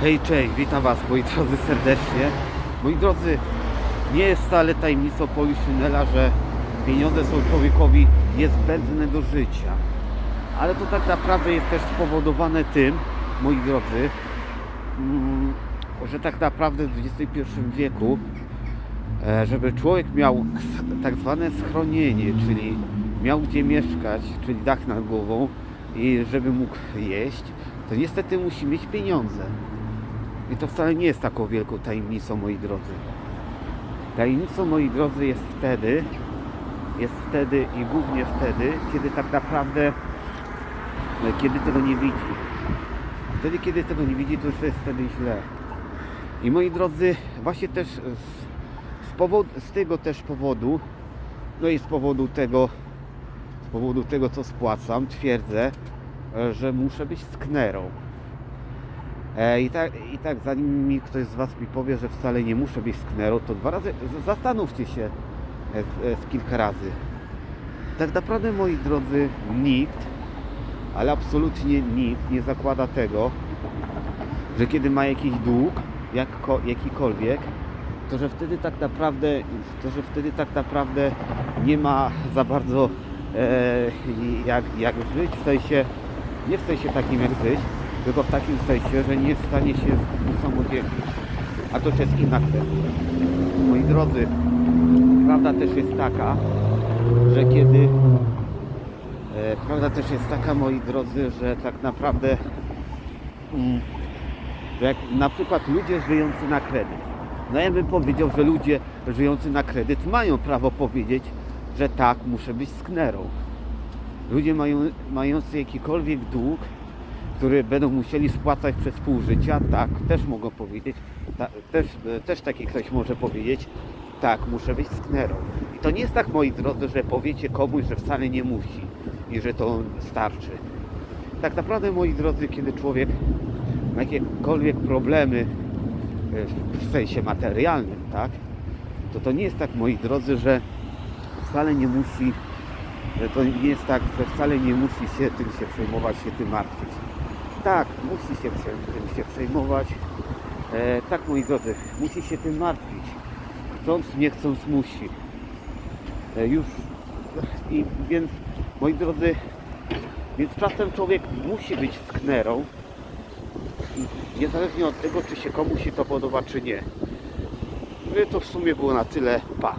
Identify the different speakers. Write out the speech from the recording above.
Speaker 1: Hej, cześć, witam Was moi drodzy serdecznie. Moi drodzy, nie jest wcale tajemnicą Poliszynela, że pieniądze są człowiekowi niezbędne do życia. Ale to tak naprawdę jest też spowodowane tym, moi drodzy, mm, że tak naprawdę w XXI wieku, e, żeby człowiek miał tak zwane schronienie, czyli miał gdzie mieszkać, czyli dach nad głową i żeby mógł jeść, to niestety musi mieć pieniądze. I to wcale nie jest taką wielką tajemnicą, moi drodzy. Tajemnicą, moi drodzy, jest wtedy, jest wtedy i głównie wtedy, kiedy tak naprawdę, e, kiedy tego nie widzi. Wtedy, kiedy tego nie widzi, to już jest wtedy źle. I moi drodzy, właśnie też z, z, powod, z tego też powodu, no i z powodu tego, z powodu tego, co spłacam, twierdzę, e, że muszę być sknerą. E, I tak, I tak zanim mi ktoś z Was mi powie, że wcale nie muszę być sknerą, to dwa razy zastanówcie się e, z, e, z kilka razy. Tak naprawdę, moi drodzy, nikt, ale absolutnie nikt nie zakłada tego, że kiedy ma jakiś dług, jakikolwiek, to że wtedy tak naprawdę, to że wtedy tak naprawdę nie ma za bardzo e, jak, jak żyć, w sensie, nie w sensie takim jak żyć, tylko w takim sensie, że nie stanie się usamodzielnić. A to już jest inna kwestia. Moi drodzy, prawda też jest taka, że kiedy e, prawda też jest taka, moi drodzy, że tak naprawdę mm, jak na przykład ludzie żyjący na kredyt. No ja bym powiedział, że ludzie żyjący na kredyt mają prawo powiedzieć, że tak, muszę być sknerą. Ludzie mają, mający jakikolwiek dług, który będą musieli spłacać przez pół życia, tak, też mogą powiedzieć, ta, też, też taki ktoś może powiedzieć, tak, muszę być sknerą. I to nie jest tak, moi drodzy, że powiecie komuś, że wcale nie musi i że to starczy. Tak naprawdę, moi drodzy, kiedy człowiek ma jakiekolwiek problemy e, w sensie materialnym, tak, to to nie jest tak, moi drodzy, że wcale nie musi, że to nie jest tak, że wcale nie musi się tym się przejmować, się tym martwić. Tak, musi się tym się przejmować. E, tak, moi drodzy, musi się tym martwić. Chcąc, nie chcąc, musi. E, już i więc, moi drodzy, więc czasem człowiek musi być sknerą, niezależnie od tego, czy się komuś to podoba, czy nie. No to w sumie było na tyle. Pa.